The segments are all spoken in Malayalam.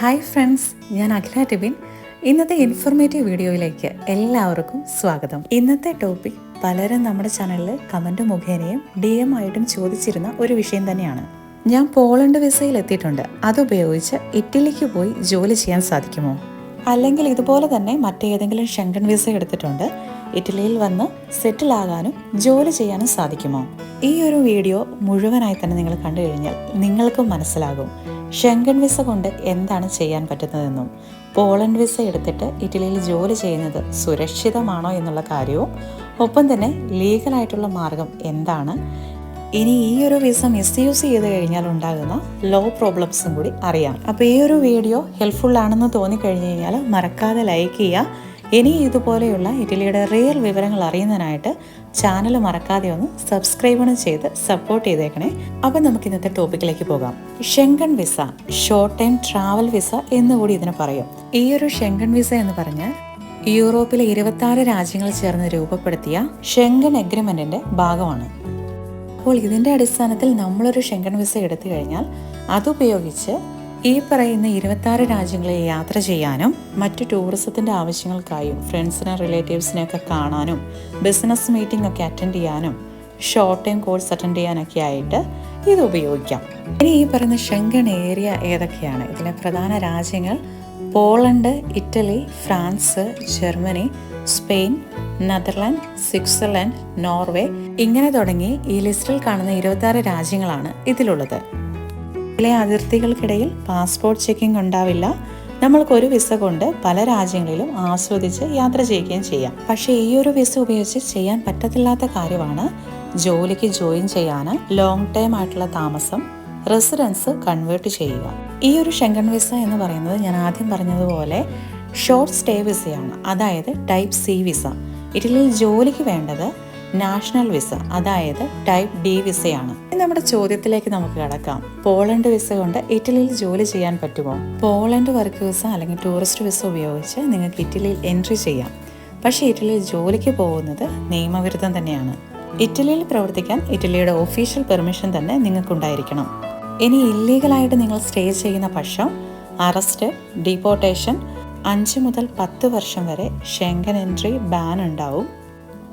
ഹായ് ഫ്രണ്ട്സ് ഞാൻ അഖില ടിബിൻ ഇന്നത്തെ ഇൻഫോർമേറ്റീവ് വീഡിയോയിലേക്ക് എല്ലാവർക്കും സ്വാഗതം. ഇന്നത്തെ ടോപ്പിക് പലരും നമ്മുടെ ചാനലിൽ കമന്റ് മുഖേനയും ഡി എം ആയിട്ടും ചോദിച്ചിരുന്ന ഒരു വിഷയം തന്നെയാണ്. ഞാൻ പോളണ്ട് വിസയിൽ എത്തിയിട്ടുണ്ട്. അതുപയോഗിച്ച് ഇറ്റലിക്ക് പോയി ജോലി ചെയ്യാൻ സാധിക്കുമോ? അല്ലെങ്കിൽ ഇതുപോലെ തന്നെ മറ്റേതെങ്കിലും ഷെങ്കൺ വിസ എടുത്തിട്ടുണ്ട്? ഇറ്റലിയിൽ വന്ന് സെറ്റിൽ ആകാനും ജോലി ചെയ്യാനും സാധിക്കുമോ? ഈ ഒരു വീഡിയോ മുഴുവനായി തന്നെ നിങ്ങൾ കണ്ടു കഴിഞ്ഞാൽ നിങ്ങൾക്കും മനസ്സിലാകും ഷെങ്കൻ വിസ കൊണ്ട് എന്താണ് ചെയ്യാൻ പറ്റുന്നതെന്നും പോളണ്ട് വിസ എടുത്തിട്ട് ഇറ്റലിയിൽ ജോലി ചെയ്യുന്നത് സുരക്ഷിതമാണോ എന്നുള്ള കാര്യവും ഒപ്പം തന്നെ ലീഗലായിട്ടുള്ള മാർഗം എന്താണ് ഇനി ഈ ഒരു വിസ മിസ്യൂസ് ചെയ്ത് കഴിഞ്ഞാൽ ഉണ്ടാകുന്ന ലോ പ്രോബ്ലംസും കൂടി അറിയാം. അപ്പോൾ ഈ ഒരു വീഡിയോ ഹെൽപ്ഫുൾ ആണെന്ന് തോന്നിക്കഴിഞ്ഞ് കഴിഞ്ഞാൽ മറക്കാതെ ലൈക്ക് ചെയ്യുക ഇനി ഇതുപോലെയുള്ള ഇറ്റലിയുടെ റിയൽ വിവരങ്ങൾ അറിയുന്നതിനായിട്ട് ചാനൽ മറക്കാതെ ഒന്ന് സബ്സ്ക്രൈബ് ചെയ്ത് സപ്പോർട്ട് ചെയ്തേക്കണേ. അപ്പം നമുക്ക് ഇന്നത്തെ ടോപ്പിക്കിലേക്ക് പോകാം. Schengen visa short time travel visa എന്ന് കൂടി ഇതിന് പറയും. ഈ ഒരു ഷെങ്കൺ വിസ എന്ന് പറഞ്ഞാൽ യൂറോപ്പിലെ ഇരുപത്തി രാജ്യങ്ങൾ ചേർന്ന് രൂപപ്പെടുത്തിയ ഷെങ്കൺ എഗ്രിമെന്റിന്റെ ഭാഗമാണ്. അപ്പോൾ ഇതിന്റെ അടിസ്ഥാനത്തിൽ നമ്മളൊരു ഷെങ്കൺ വിസ എടുത്തു കഴിഞ്ഞാൽ അതുപയോഗിച്ച് ഈ പറയുന്ന ഇരുപത്താറ് രാജ്യങ്ങളിൽ യാത്ര ചെയ്യാനും മറ്റു ടൂറിസത്തിന്റെ ആവശ്യങ്ങൾക്കായും ഫ്രണ്ട്സിനെ റിലേറ്റീവ്സിനെ ഒക്കെ കാണാനും ബിസിനസ് മീറ്റിംഗ് ഒക്കെ അറ്റൻഡ് ചെയ്യാനും ഷോർട്ട് ടൈം കോഴ്സ് അറ്റൻഡ് ചെയ്യാനൊക്കെ ആയിട്ട് ഇത് ഉപയോഗിക്കാം. ഇനി ഈ പറയുന്ന ഷെങ്കൺ ഏരിയ ഏതൊക്കെയാണ്? ഇതിലെ പ്രധാന രാജ്യങ്ങൾ Poland Italy France Germany Spain Netherland Switzerland Norway. ഇങ്ങനെ തുടങ്ങി ഈ ലിസ്റ്റിൽ കാണുന്ന ഇരുപത്തി രാജ്യങ്ങളാണ് ഇതിലുള്ളത്. ഇതിലെ അതിർത്തികൾക്കിടയിൽ പാസ്പോർട്ട് ചെക്കിംഗ് ഉണ്ടാവില്ല. നമ്മൾക്കൊരു വിസ കൊണ്ട് പല രാജ്യങ്ങളിലും ആസ്വദിച്ച് യാത്ര ചെയ്യുകയും ചെയ്യാം. പക്ഷേ ഈ ഒരു വിസ ഉപയോഗിച്ച് ചെയ്യാൻ പറ്റത്തില്ലാത്ത കാര്യമാണ് ജോലിക്ക് ജോയിൻ ചെയ്യാൻ ലോങ് ടൈം ആയിട്ടുള്ള താമസം റെസിഡൻസ് കൺവേർട്ട് ചെയ്യുക. ഈ ഒരു ഷെങ്കൺ വിസ എന്ന് പറയുന്നത് ഞാൻ ആദ്യം പറഞ്ഞതുപോലെ ഷോർട്ട് സ്റ്റേ വിസയാണ്. അതായത് ടൈപ്പ് സി വിസ. ഇറ്റലിയിൽ ജോലിക്ക് വേണ്ടത് നാഷണൽ വിസ അതായത് ടൈപ്പ് ഡി വിസയാണ്. നമ്മുടെ ചോദ്യത്തിലേക്ക് നമുക്ക് കടക്കാം. പോളണ്ട് വിസ കൊണ്ട് ഇറ്റലിയിൽ ജോലി ചെയ്യാൻ പറ്റുമോ? പോളണ്ട് വർക്ക് വിസ അല്ലെങ്കിൽ ടൂറിസ്റ്റ് വിസ ഉപയോഗിച്ച് നിങ്ങൾക്ക് ഇറ്റലിയിൽ എൻട്രി ചെയ്യാം. പക്ഷേ ഇറ്റലിയിൽ ജോലിക്ക് പോകുന്നത് നിയമവിരുദ്ധം തന്നെയാണ്. ഇറ്റലിയിൽ പ്രവർത്തിക്കാൻ ഇറ്റലിയുടെ ഒഫീഷ്യൽ പെർമിഷൻ തന്നെ നിങ്ങൾക്കുണ്ടായിരിക്കണം. ഇനി ഇല്ലീഗലായിട്ട് നിങ്ങൾ സ്റ്റേ ചെയ്യുന്ന പക്ഷം അറസ്റ്റ് ഡിപ്പോർട്ടേഷൻ അഞ്ച് മുതൽ പത്ത് വർഷം വരെ ഷെങ്കൻ എൻട്രി ബാൻ ഉണ്ടാവും.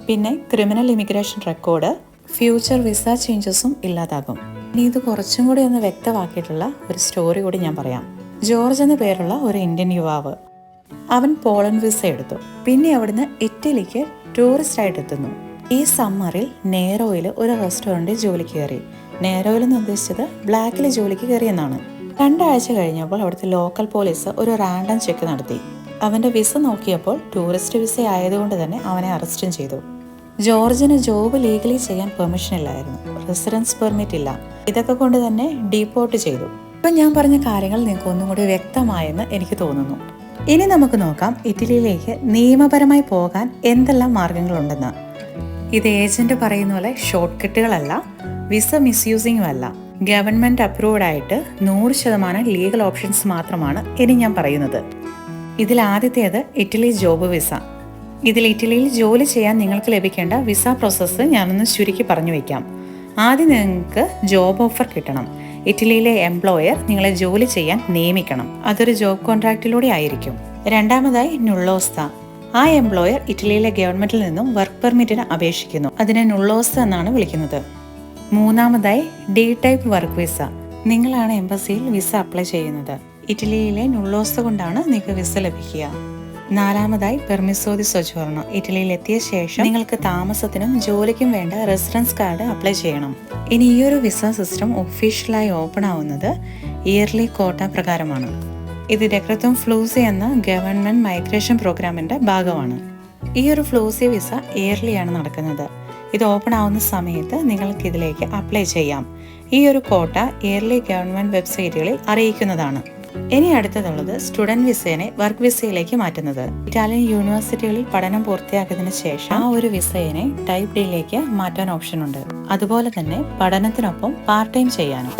പിന്നെ criminal immigration record future visa ചേഞ്ചസും ഇല്ലാതാകും. ഇനി ഇത് കുറച്ചും കൂടി ഒന്ന് വ്യക്തമാക്കിയിട്ടുള്ള ഒരു സ്റ്റോറി കൂടി ഞാൻ പറയാം. ജോർജ് എന്ന പേരുള്ള ഒരു ഇന്ത്യൻ യുവാവ് അവൻ പോളണ്ട് വിസ എടുത്തു. പിന്നെ അവിടുന്ന് ഇറ്റലിക്ക് ടൂറിസ്റ്റ് ആയിട്ട് എത്തുന്നു. ഈ സമ്മറിൽ നേരോയിൽ ഒരു റെസ്റ്റോറന്റിൽ ജോലിക്ക് കയറി. നേരോയിൽ എന്ന് ഉദ്ദേശിച്ചത് ബ്ലാക്കിൽ ജോലിക്ക് കയറിയെന്നാണ് രണ്ടാഴ്ച കഴിഞ്ഞപ്പോൾ അവിടുത്തെ ലോക്കൽ പോലീസ് ഒരു റാൻഡം ചെക്ക് നടത്തി. അവന്റെ വിസ നോക്കിയപ്പോൾ ടൂറിസ്റ്റ് വിസ ആയതുകൊണ്ട് തന്നെ അവനെ അറസ്റ്റും ചെയ്തു. ജോർജിന് ജോബ് ലീഗലി ചെയ്യാൻ പെർമിഷൻ ഇല്ലായിരുന്നു. റെസിഡൻസ് പെർമിറ്റ് ഇല്ല. ഇതൊക്കെ കൊണ്ട് തന്നെ ഡീപ്പോർട്ട് ചെയ്തു. ഇപ്പം ഞാൻ പറഞ്ഞ കാര്യങ്ങൾ നിങ്ങൾക്ക് ഒന്നും കൂടി വ്യക്തമായെന്ന് എനിക്ക് തോന്നുന്നു. ഇനി നമുക്ക് നോക്കാം ഇറ്റലിയിലേക്ക് നിയമപരമായി പോകാൻ എന്തെല്ലാം മാർഗങ്ങളുണ്ടെന്ന്. ഇത് ഏജന്റ് പറയുന്ന പോലെ ഷോർട്ട് കട്ടുകളല്ല വിസ മിസ്യൂസിങ്ങും അല്ല. ഗവൺമെന്റ് അപ്രൂവ്ഡ് ആയിട്ട് നൂറ് ശതമാനം ലീഗൽ ഓപ്ഷൻസ് മാത്രമാണ് ഇനി ഞാൻ പറയുന്നത്. ഇതിൽ ആദ്യത്തേത് ഇറ്റലി ജോബ് വിസ. ഇതിൽ ഇറ്റലിയിൽ ജോലി ചെയ്യാൻ നിങ്ങൾക്ക് ലഭിക്കേണ്ട വിസ പ്രോസസ്സ് ഞാനൊന്ന് ചുരുക്കി പറഞ്ഞു വയ്ക്കാം ആദ്യം നിങ്ങൾക്ക് ജോബ് ഓഫർ കിട്ടണം. ഇറ്റലിയിലെ എംപ്ലോയർ നിങ്ങളെ ജോലി ചെയ്യാൻ നിയമിക്കണം. അതൊരു ജോബ് കോൺട്രാക്റ്റിലൂടെ ആയിരിക്കും. രണ്ടാമതായി നുള്ളോസ്ത. ആ എംപ്ലോയർ ഇറ്റലിയിലെ ഗവൺമെന്റിൽ നിന്നും വർക്ക് പെർമിറ്റിന് അപേക്ഷിക്കുന്നു. അതിനെ നുള്ളോസ്ത എന്നാണ് വിളിക്കുന്നത്. മൂന്നാമതായി ഡി ടൈപ്പ് വർക്ക് വിസ. നിങ്ങളാണ് എംബസിയിൽ വിസ അപ്ലൈ ചെയ്യുന്നത്. ഇറ്റലിയിലെ നുള്ളോസ് കൊണ്ടാണ് നിങ്ങൾക്ക് വിസ ലഭിക്കുക. നാലാമതായി പെർമിസോദി സ്വജോർണ ഇറ്റലിയിൽ എത്തിയ ശേഷം നിങ്ങൾക്ക് താമസത്തിനും ജോലിക്കും വേണ്ട റെസിഡൻസ് കാർഡ് അപ്ലൈ ചെയ്യണം. ഇനി ഈ ഒരു വിസ സിസ്റ്റം ഒഫീഷ്യലായി ഓപ്പൺ ആവുന്നത് ഇയർലി കോട്ട പ്രകാരമാണ്. ഇത് രക്തത്വം ഫ്ലൂസി എന്ന ഗവൺമെന്റ് മൈഗ്രേഷൻ പ്രോഗ്രാമിന്റെ ഭാഗമാണ്. ഈ ഒരു ഫ്ലൂസി വിസ ഇയർലിയാണ് നടക്കുന്നത്. ഇത് ഓപ്പൺ ആവുന്ന സമയത്ത് നിങ്ങൾക്ക് ഇതിലേക്ക് അപ്ലൈ ചെയ്യാം. ഈ ഒരു കോട്ട ഇയർലി ഗവൺമെന്റ് വെബ്സൈറ്റുകളിൽ അറിയിക്കുന്നതാണ്. ഇനി അടുത്തതുള്ളത് സ്റ്റുഡന്റ് വിസയെ വർക്ക് വിസയിലേക്ക് മാറ്റുന്നത്. ഇറ്റാലിയൻ യൂണിവേഴ്സിറ്റികളിൽ പഠനം പൂർത്തിയാക്കിയതിനു ശേഷം ആ ഒരു വിസയെ ടൈപ്പ് ഡിയിലേക്ക് മാറ്റാൻ ഓപ്ഷൻ ഉണ്ട്. അതുപോലെ തന്നെ പഠനത്തിനൊപ്പം പാർട്ട് ടൈം ചെയ്യാനും.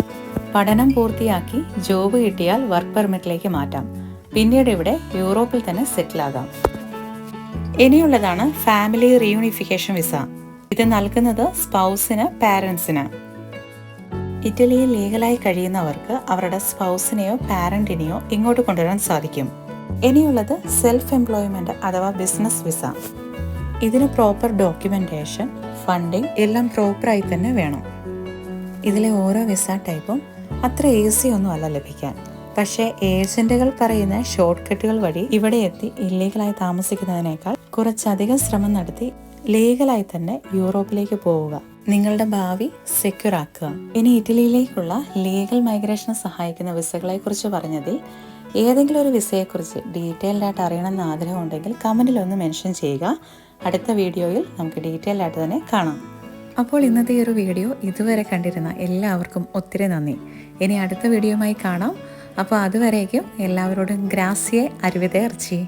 പഠനം പൂർത്തിയാക്കി ജോബ് കിട്ടിയാൽ വർക്ക് പെർമിറ്റിലേക്ക് മാറ്റാം. പിന്നീട് ഇവിടെ യൂറോപ്പിൽ തന്നെ സെറ്റിൽ ആകാം. ഇനിയുള്ളതാണ് ഫാമിലി റീയൂണിഫിക്കേഷൻ വിസ. ഇത് നൽകുന്നത് സ്പൗസിന് പാരൻസിന്. ഇറ്റലിയിൽ ലീഗലായി കഴിയുന്നവർക്ക് അവരുടെ സ്പൗസിനെയോ പാരന്റിനെയോ ഇങ്ങോട്ട് കൊണ്ടുവരാൻ സാധിക്കും. ഇനിയുള്ളത് സെൽഫ് എംപ്ലോയ്മെന്റ് അഥവാ ബിസിനസ് വിസ. ഇതിന് പ്രോപ്പർ ഡോക്യുമെന്റേഷൻ ഫണ്ടിങ് എല്ലാം പ്രോപ്പറായി തന്നെ വേണം. ഇതിലെ ഓരോ വിസ ടൈപ്പും അത്ര ഈസി ഒന്നും അല്ല ലഭിക്കാൻ. പക്ഷേ ഏജന്റുകൾ പറയുന്ന ഷോർട്ട് കട്ടുകൾ വഴി ഇവിടെ എത്തി ഇല്ലീഗലായി താമസിക്കുന്നതിനേക്കാൾ കുറച്ചധികം ശ്രമം നടത്തി ലീഗലായി തന്നെ യൂറോപ്പിലേക്ക് പോവുക. നിങ്ങളുടെ ഭാവി സെക്യൂർ ആക്കുക. ഇനി ഇറ്റലിയിലേക്കുള്ള ലീഗൽ മൈഗ്രേഷന് സഹായിക്കുന്ന വിസകളെ കുറിച്ച് പറഞ്ഞതിൽ ഏതെങ്കിലും ഒരു വിസയെക്കുറിച്ച് ഡീറ്റെയിൽഡ് ആയിട്ട് അറിയണമെന്ന് ആഗ്രഹമുണ്ടെങ്കിൽ കമന്റിൽ ഒന്ന് മെൻഷൻ ചെയ്യുക. അടുത്ത വീഡിയോയിൽ നമുക്ക് ഡീറ്റെയിൽഡ് ആയിട്ട് തന്നെ കാണാം. അപ്പോൾ ഇന്നത്തെ ഈ ഒരു വീഡിയോ ഇതുവരെ കണ്ടിരുന്ന എല്ലാവർക്കും ഒത്തിരി നന്ദി. ഇനി അടുത്ത വീഡിയോയുമായി കാണാം. അപ്പോൾ അതുവരേക്കും എല്ലാവരോടും ഗ്രാസിയെ അരുവിതേർച്ചി